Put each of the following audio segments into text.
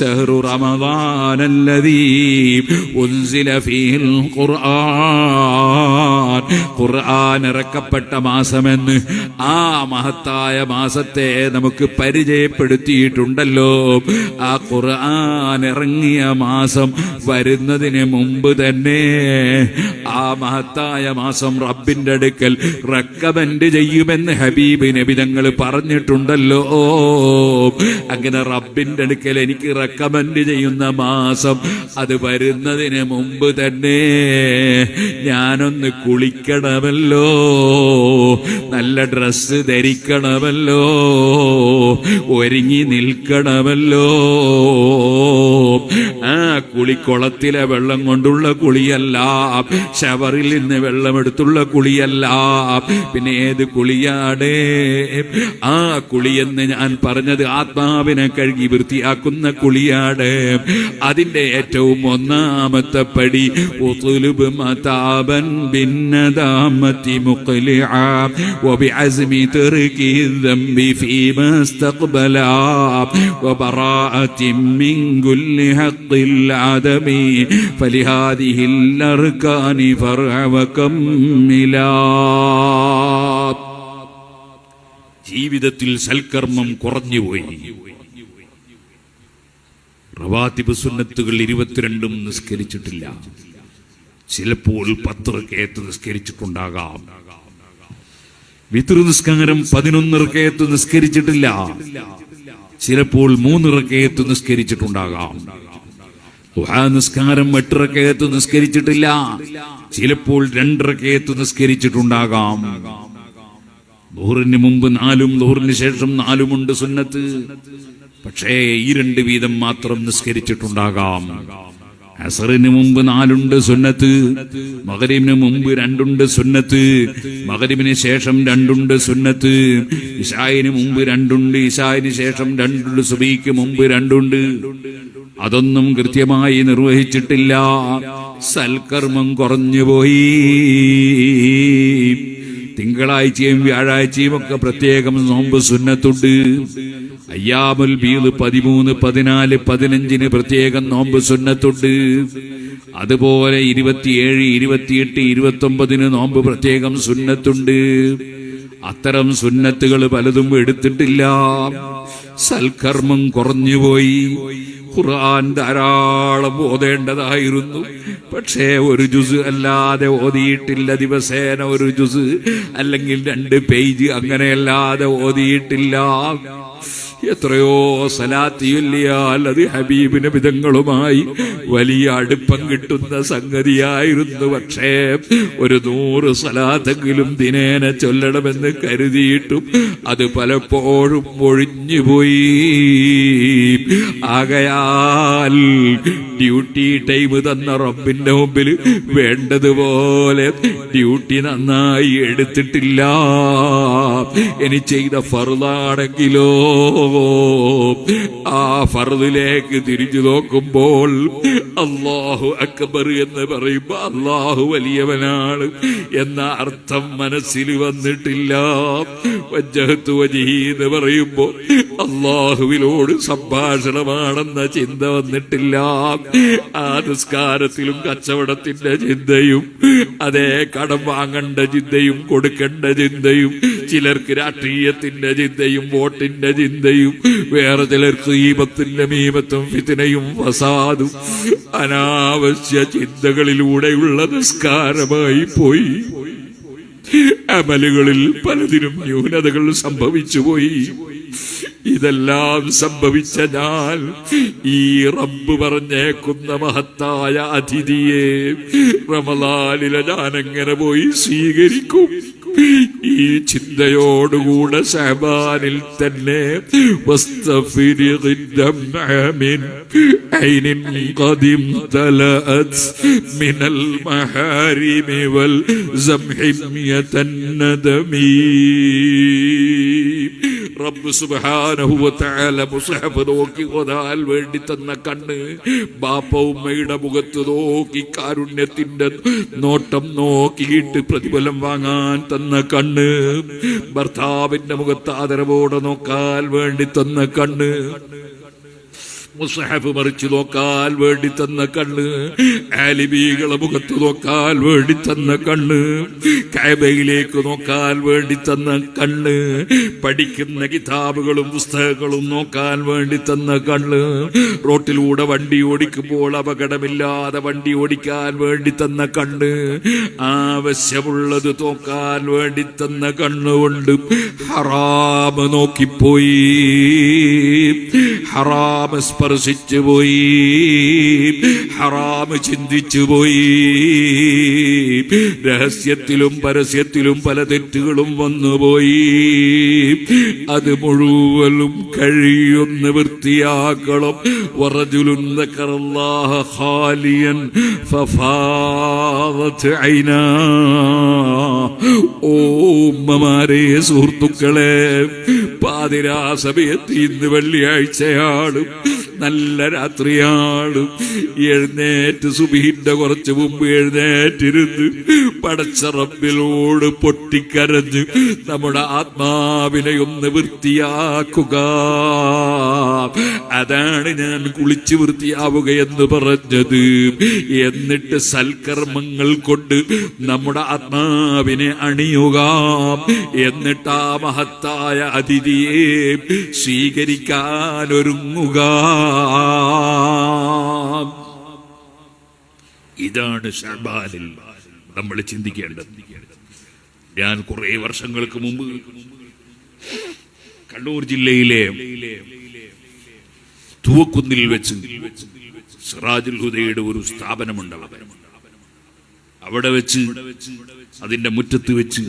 شهر رمضان الذي أنزل فيه القرآن. ഖുർആൻ ഇറക്കപ്പെട്ട മാസമെന്ന് ആ മഹത്തായ മാസത്തെ നമുക്ക് പരിചയപ്പെടുത്തിയിട്ടുണ്ടല്ലോ. ആ ഖുർആൻ ഇറങ്ങിയ മാസം വരുന്നതിന് മുമ്പ് തന്നെ ആ മഹത്തായ മാസം റബ്ബിന്റെ അടുക്കൽ റെക്കമെൻഡ് ചെയ്യുമെന്ന് ഹബീബ് നബി തങ്ങൾ പറഞ്ഞിട്ടുണ്ടല്ലോ. അങ്ങനെ റബ്ബിന്റെ അടുക്കൽ എനിക്ക് റെക്കമെൻഡ് ചെയ്യുന്ന മാസം അത് വരുന്നതിന് മുമ്പ് തന്നെ ഞാനൊന്ന് കുളിക്കണമല്ലോ നല്ല ഡ്രസ്സ് ധരിക്കണമല്ലോ. ഒരുങ്ങി നിൽക്കണമല്ലോ. കുളിക്കുളത്തിലെ വെള്ളം കൊണ്ടുള്ള കുളിയല്ല. ഷവറിൽ നിന്ന് വെള്ളമെടുത്തുള്ള കുളിയല്ല. പിന്നെ ഏത് കുളിയാടേ? ആ കുളിയെന്ന് ഞാൻ പറഞ്ഞത് ആത്മാവിനെ കഴുകി വൃത്തിയാക്കുന്ന കുളിയാടേ. അതിന്റെ ഏറ്റവും ഒന്നാമത്തെ പടി ഉതുലുബ് മതാബൻ ബിന്നദാമത്തി മുഖ്ലിഅ وبعزم ترك الذنب فيما استقبل وبراءة من كل حق العدم فلهذه الأركان فرع وكملا ജീവിതത്തിൽ സൽക്കർമ്മം കുറഞ്ഞുപോയി റവാത്തിബ് സുന്നത്തുകൾ ഇരുപത്തിരണ്ടും നിസ്കരിച്ചിട്ടില്ല ചിലപ്പോൾ പത്ത് റക്കയത്ത് നിസ്കരിച്ചിട്ടുണ്ടാകാം വിതൃ നിസ്കാരം പതിനൊന്ന് റക്കയത്ത് നിസ്കരിച്ചിട്ടില്ല ചിലപ്പോൾ മൂന്ന് റക്കയത്ത് നിസ്കരിച്ചിട്ടുണ്ടാകാം ദുഹാ നിസ്കാരം എട്ടിറക്കയത്ത് നിസ്കരിച്ചിട്ടില്ല. ചിലപ്പോൾ രണ്ടിറക്കയത്ത് നിസ്കരിച്ചിട്ടുണ്ടാകാം. ദൂറിന് മുമ്പ് നാലും ദൂറിന് ശേഷം നാലുമുണ്ട് സുന്നത്ത്. പക്ഷേ ഈ രണ്ട് വീതം മാത്രം നിസ്കരിച്ചിട്ടുണ്ടാകാം. അസറിന് മുമ്പ് നാലുണ്ട് സുന്നത്ത് മകരീമിന് മുമ്പ് രണ്ടുണ്ട് സുന്നത്ത് മകരീമിന് ശേഷം രണ്ടുണ്ട് സുന്നത്ത് ഇഷായിന് മുമ്പ് രണ്ടുണ്ട് ഇഷായിന് ശേഷം രണ്ടുണ്ട് സുബീക്ക് മുമ്പ് രണ്ടുണ്ട്. അതൊന്നും കൃത്യമായി നിർവഹിച്ചിട്ടില്ല. സൽക്കർമ്മം കുറഞ്ഞുപോയി തിങ്കളാഴ്ചയും വ്യാഴാഴ്ചയും ഒക്കെ പ്രത്യേകം നോമ്പ് സുന്നത്തുണ്ട്. അയ്യാമുൽ ബീദ് പതിമൂന്ന് പതിനാല് പതിനഞ്ചിന് പ്രത്യേകം നോമ്പ് സുന്നത്തുണ്ട്. അതുപോലെ ഇരുപത്തിയേഴ് ഇരുപത്തിയെട്ട് ഇരുപത്തി ഒമ്പതിന് നോമ്പ് പ്രത്യേകം സുന്നത്തുണ്ട്. അത്തരം സുന്നത്തുകൾ പലതും എടുത്തിട്ടില്ല. സൽക്കർമ്മം കുറഞ്ഞുപോയി. ഖുർആൻ ധാരാളം ഓതേണ്ടതായിരുന്നു. പക്ഷേ ഒരു ജുസ് അല്ലാതെ ഓതിയിട്ടില്ല ദിവസേന ഒരു ജുസ്. അല്ലെങ്കിൽ രണ്ട് പേജ് അങ്ങനെയല്ലാതെ ഓതിയിട്ടില്ല. എത്രയോ സലാത്തിയൊല്ലിയാൽ അത് ഹബീബിന് വിധങ്ങളുമായി വലിയ അടുപ്പം കിട്ടുന്ന സംഗതിയായിരുന്നു. പക്ഷേ ഒരു നൂറ് സലാത്തെങ്കിലും ദിനേന ചൊല്ലണമെന്ന് കരുതിയിട്ടും അത് പലപ്പോഴും ഒഴിഞ്ഞുപോയി. ആകയാൽ ഡ്യൂട്ടി ടൈം തന്ന റബ്ബിന്റെ മുമ്പിൽ വേണ്ടതുപോലെ ഡ്യൂട്ടി നന്നായി എടുത്തിട്ടില്ല. ഇനി ചെയ്ത ഫറുതാണെങ്കിലോ ആ ഫറുദിലേക്ക് തിരിഞ്ഞു നോക്കുമ്പോൾ അള്ളാഹു അക്ബർ എന്ന് പറയുമ്പോ അള്ളാഹു വലിയവനാണ് എന്ന അർത്ഥം മനസ്സിൽ വന്നിട്ടില്ല. വജ്ജഹത്ത് വജിഹി എന്ന് പറയുമ്പോ അള്ളാഹുവിനോട് സംഭാഷണമാണെന്ന ചിന്ത വന്നിട്ടില്ല. ആ നിസ്കാരത്തിലും കച്ചവടത്തിന്റെ ചിന്തയും അതേ കടം വാങ്ങേണ്ട ചിന്തയും കൊടുക്കേണ്ട ചിന്തയും ചിലർക്ക് രാഷ്ട്രീയത്തിന്റെ ചിന്തയും വോട്ടിന്റെ ചിന്തയും വേറെ ചിലർക്ക് ഈപത്തിന്റെ മീപത്തും ഫിത്തിനയും ഫസാദും അനാവശ്യ ചിന്തകളിലൂടെയുള്ള നിസ്കാരമായി പോയി. അമലുകളിൽ പലതിനും ന്യൂനതകൾ സംഭവിച്ചുപോയി ഇതെല്ലാം സംഭവിച്ച ഞാൻ ഈ റബ്ബ് പറഞ്ഞേക്കുന്ന മഹത്തായ അതിഥിയെ റമലാലിലെ ഞാൻ എങ്ങനെ പോയി സ്വീകരിക്കും? ഈ ചിന്തയോടുകൂടെ ഷഹബാനിൽ തന്നെ റബ്ബ് സുബാനഹുവത്താല മുസഹബ് നോക്കി കൊതാൽ വേണ്ടി തന്ന കണ്ണ് ബാപ്പ ഉമ്മയുടെ മുഖത്ത് നോക്കി കാരുണ്യത്തിന്റെ നോട്ടം നോക്കിയിട്ട് പ്രതിഫലം വാങ്ങാൻ തന്ന കണ്ണ് ഭർത്താവിന്റെ മുഖത്ത് ആദരവോടെ നോക്കാൻ വേണ്ടി തന്ന കണ്ണ് മുസഹഫ് മറിച്ചു നോക്കാൻ വേണ്ടി തന്ന കണ്ണ് ആലിബീകളെ മുഖത്ത് നോക്കാൻ വേണ്ടി തന്ന കണ്ണ് കൈബയിലേക്ക് നോക്കാൻ വേണ്ടി തന്ന കണ്ണ് പഠിക്കുന്ന കിതാബുകളും പുസ്തകങ്ങളും നോക്കാൻ വേണ്ടി തന്ന കണ്ണ് റോട്ടിലൂടെ വണ്ടി ഓടിക്കുമ്പോൾ അപകടമില്ലാതെ വണ്ടി ഓടിക്കാൻ വേണ്ടി തന്ന കണ്ണ് ആവശ്യമുള്ളത് നോക്കാൻ വേണ്ടി തന്ന കണ്ണുകൊണ്ട് ഹറാമ് നോക്കിപ്പോയി. ഹറാമ് വിമർശിച്ചു പോയി ഹറാമ് ചിന്തിച്ചു പോയി രഹസ്യത്തിലും പരസ്യത്തിലും പല തെറ്റുകളും വന്നുപോയി. അത് മുഴുവനും കഴിയുന്ന വൃത്തിയാക്കളും ഖാലിയൻ ഓമ്മമാരെ സുഹൃത്തുക്കളെ പാതിരാ സമയത്ത് ഇന്ന് വെള്ളിയാഴ്ചയാണ്. നല്ല രാത്രിയാണ് എഴുന്നേറ്റ് സുബീന്റെ കുറച്ച് മുമ്പ് എഴുന്നേറ്റിരുന്ന് പടച്ച റബ്ബിലോട് പൊട്ടിക്കരഞ്ഞ് നമ്മുടെ ആത്മാവിനെ ഒന്ന് വൃത്തിയാക്കുക. അതാണ് ഞാൻ കുളിച്ച് വൃത്തിയാവുക എന്ന് പറഞ്ഞത്. എന്നിട്ട് സൽക്കർമ്മങ്ങൾ കൊണ്ട് നമ്മുടെ ആത്മാവിനെ അണിയുക. എന്നിട്ട് ആ മഹത്തായ അതിഥിയെ സ്വീകരിക്കാൻ ഒരുങ്ങുക. ഇതാണ് ഷർബാലിൽ നമ്മൾ ചിന്തിക്കേണ്ടത്. ഞാൻ കുറെ വർഷങ്ങൾക്ക് മുമ്പ് കണ്ണൂർ ജില്ലയിലെ തൂവക്കുന്നിൽ വെച്ച് സിറാജുൽ ഹുദയുടെ ഒരു സ്ഥാപനമുണ്ട് അവിടെ വെച്ച് അതിന്റെ മുറ്റത്ത് വെച്ച്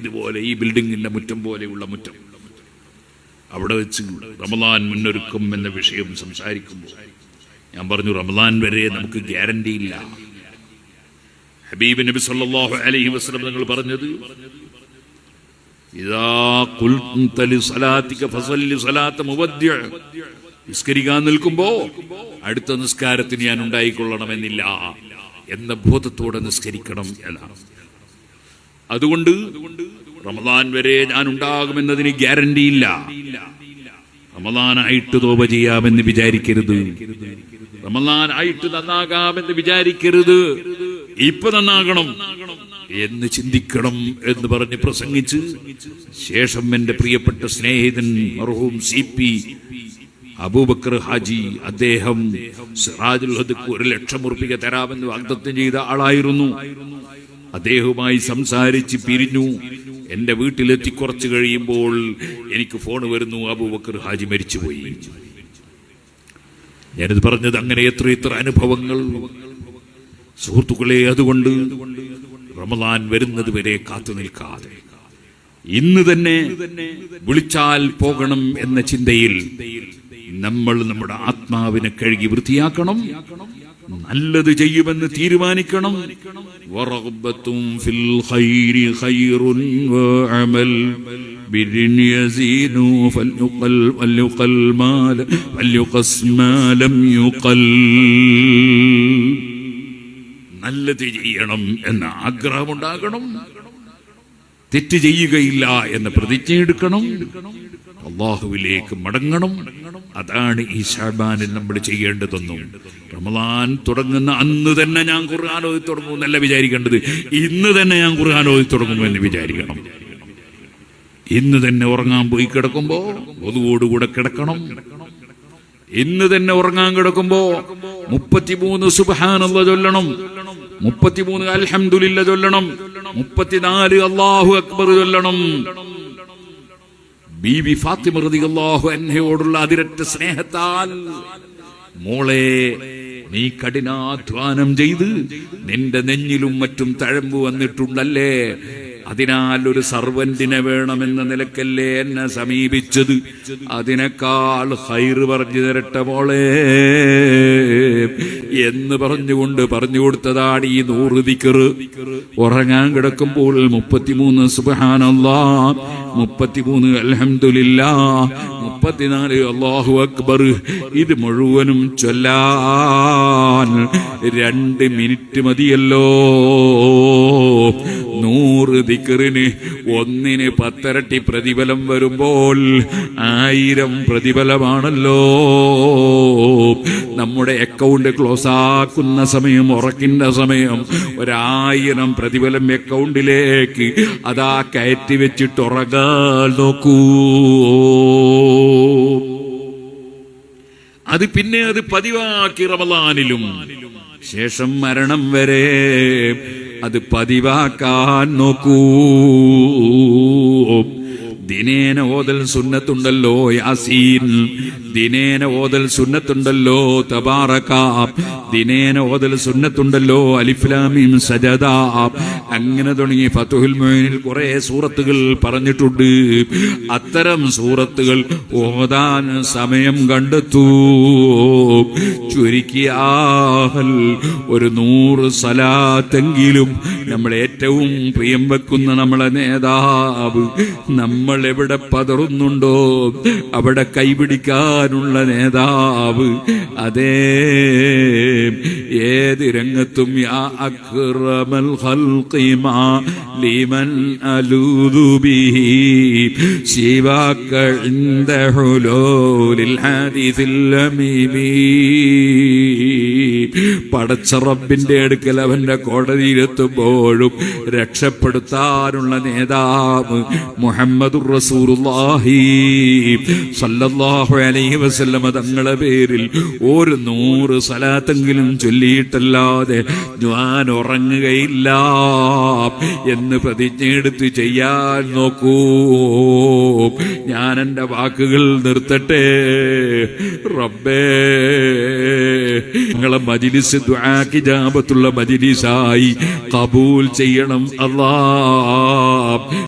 ഇതുപോലെ ഈ ബിൽഡിങ്ങിന്റെ മുറ്റം പോലെയുള്ള മുറ്റം അവിടെ വെച്ച് റമദാൻ മുന്നൊരുക്കം എന്ന വിഷയം സംസാരിക്കുമ്പോൾ ഞാൻ പറഞ്ഞു റമദാൻ വരെ നമുക്ക് ഗ്യാരണ്ടി ഇല്ല. ഹബീബ് നബി സല്ലല്ലാഹു അലൈഹി വസല്ലം നിങ്ങൾ പറഞ്ഞത് ഇദാ ഖുൽത സലാതിക ഫസല്ലി സലാത മുവദ്ദിഅ നിസ്കരിക്കാൻ നിൽക്കുമ്പോൾ അടുത്ത നിസ്കാരത്തിന് ഞാൻ ഉണ്ടായിക്കൊള്ളണമെന്നില്ല എന്ന ബോധത്തോടെ നിസ്കരിക്കണം എന്നാണ്. അതുകൊണ്ട് റമദാൻ വരെ ഞാൻ ഉണ്ടാകുമെന്നതിന് ഗ്യാരണ്ടി ഇല്ല റമദാനായിട്ട് തോപ ചെയ്യാമെന്ന് വിചാരിക്കരുത്. റമദാനായിട്ട് നന്നാകാമെന്ന് വിചാരിക്കരുത്. ഇപ്പൊ നന്നാകണം എന്ന് ചിന്തിക്കണം എന്ന് പറഞ്ഞ് പ്രസംഗിച്ച് ശേഷം എന്റെ പ്രിയപ്പെട്ട സ്നേഹിതൻ മർഹൂം സി പി അബൂബക്കർ ഹാജി അദ്ദേഹം സിറാജുൽ ഒരു ലക്ഷം ഉറപ്പിക തരാമെന്ന് വാഗ്ദത്തം ചെയ്ത ആളായിരുന്നു. അദ്ദേഹവുമായി സംസാരിച്ച് പിരിഞ്ഞു. എന്റെ വീട്ടിലെത്തി കുറച്ച് കഴിയുമ്പോൾ എനിക്ക് ഫോൺ വരുന്നു. അബൂബക്കർ ഹാജി മരിച്ചുപോയി. ഞാനിത് പറഞ്ഞത് അങ്ങനെ എത്ര എത്ര അനുഭവങ്ങൾ. സുഹൃത്തുക്കളെ അതുകൊണ്ട് റമദാൻ വരുന്നത് വരെ കാത്തു നിൽക്കാതെ. ഇന്ന് തന്നെ വിളിച്ചാൽ പോകണം എന്ന ചിന്തയിൽ നമ്മൾ നമ്മുടെ ആത്മാവിനെ കഴുകി വൃത്തിയാക്കണം. നല്ലത് ചെയ്യുമെന്ന് തീരുമാനിക്കണം. വറഗ്ബത്തും في الخير خير وعمل بر يزيد فليقل فليقل مال فليقص ما لم يقل നല്ലത് ചെയ്യണം എന്ന ആഗ്രഹമുണ്ടാകണം. തെറ്റ് ചെയ്യുകയില്ല എന്ന പ്രതിജ്ഞയെടുക്കണം. അള്ളാഹുവിലേക്ക് മടങ്ങണം. അതാണ് ഈ ഷാബാനിൽ നമ്മൾ ചെയ്യേണ്ടതെന്നും. റമദാൻ തുടങ്ങുന്ന അന്ന് തന്നെ ഞാൻ ഖുർആൻ ഓതി തുടങ്ങും എന്നല്ല വിചാരിക്കേണ്ടത്. ഇന്ന് തന്നെ ഞാൻ ഖുർആൻ ഓതി തുടങ്ങുമെന്ന് വിചാരിക്കണം. ഇന്ന് തന്നെ ഉറങ്ങാൻ പോയി കിടക്കുമ്പോ ഒതുവോടുകൂടെ കിടക്കണം. ഇന്ന് തന്നെ ഉറങ്ങാൻ കിടക്കുമ്പോ മുപ്പത്തിമൂന്ന് സുബഹാനുള്ള ചൊല്ലണം. മുപ്പത്തിമൂന്ന് അൽഹംദുലില്ല ചൊല്ലണം. മുപ്പത്തിനാല് അള്ളാഹു അക്ബർ ചൊല്ലണം. ബീബി ഫാത്തിമ റളിയല്ലാഹു അൻഹയോടുള്ള അതിരറ്റ സ്നേഹത്താൽ മോളെ നീ കഠിനാധ്വാനം ചെയ്ത് നിന്റെ നെഞ്ഞിലും മറ്റും തഴമ്പ് വന്നിട്ടുണ്ടല്ലേ? അതിനാൽ ഒരു സർവന്റിനെ വേണമെന്ന നിലക്കല്ലേ എന്നെ സമീപിച്ചത്. അതിനേക്കാൾ ഹൈറ് പറഞ്ഞു തരട്ടെ മോളെ. എന്ന് പറഞ്ഞുകൊണ്ട് പറഞ്ഞു കൊടുത്തതാണ് ഈ നൂറ് ദിക്കറ്. ഉറങ്ങാൻ കിടക്കുമ്പോൾ മുപ്പത്തിമൂന്ന് സുബഹാനല്ലാ. മുപ്പത്തിമൂന്ന് അലഹമില്ല മുപ്പത്തിനാല് അള്ളാഹു അക്ബർ. ഇത് മുഴുവനും ചൊല്ലാൻ രണ്ട് മിനിറ്റ് മതിയല്ലോ. നൂറ് ദിക്കറിന് ഒന്നിന് പത്തരട്ടി പ്രതിഫലം വരുമ്പോൾ ആയിരം പ്രതിഫലമാണല്ലോ. നമ്മുടെ അക്കൗണ്ട് ക്ലോസ് ആക്കുന്ന സമയം ഉറക്കിന്റെ സമയം ഒരായിരം പ്രതിഫലം അക്കൗണ്ടിലേക്ക് അതാ കയറ്റി വെച്ചിട്ട് ഉറങ്ങാൻ നോക്കൂ. അത് പിന്നെ അത് പതിവാക്കി റമലാനിലും ശേഷം മരണം വരെ അത് പതിവാക്കാൻ നോക്കൂ. ദിനേന ഓതൽ സുന്നത്തുണ്ടല്ലോ യാസീൻ. ദിനേന ഓതൽ സുന്നത്തുണ്ടല്ലോ തബാറക. ദിനേന ഓതൽ സുന്നത്തുണ്ടല്ലോ അലിഫ്ലാമിം സജദ. അങ്ങനെ തുടങ്ങി ഫതുഹുൽ മൊയിനിൽ കുറെ സൂറത്തുകൾ പറഞ്ഞിട്ടുണ്ട്. അത്തരം സൂറത്തുകൾ ഓതാൻ സമയം കണ്ടെത്തൂ. ചുരുക്കിയാൽ ഒരു നൂറ് സലാത്തെങ്കിലും നമ്മൾ ഏറ്റവും പ്രിയം വെക്കുന്ന നമ്മളെ നേതാവ് നമ്മൾ എവിടെ പതറുന്നുണ്ടോ അവിടെ കൈപിടിക്കാനുള്ള നേതാവ് അതേ ഏത് രംഗത്തും യാ അക്രമൽ ഖൽഖി മാ ലിമൻ അലൂദു ബിഹി ശിവാക്ക عند حلول الحادث اللميمي പടച്ച റബ്ബിന്റെ അടുക്കൽ അവന്റെ കോടതിയിലെത്തുമ്പോഴും രക്ഷപ്പെടുത്താനുള്ള നേതാവ് മുഹമ്മദ് റസൂറുല്ലാഹി അലൈഹി വസല്ലമ തങ്ങളെ പേരിൽ ഒരു നൂറ് സലാത്തെങ്കിലും ചൊല്ലിയിട്ടല്ലാതെ ഞാൻ ഉറങ്ങുകയില്ല എന്ന് പ്രതിജ്ഞയെടുത്ത് ചെയ്യാൻ നോക്കൂ. ഞാൻ എന്റെ വാക്കുകൾ നിർത്തട്ടെ. റബ്ബേ. ഞങ്ങളെ മജിലിസ് ദുആക്ക് ജാപത്തുള്ള മജിലിസായി. കബൂൽ ചെയ്യണം അല്ലാ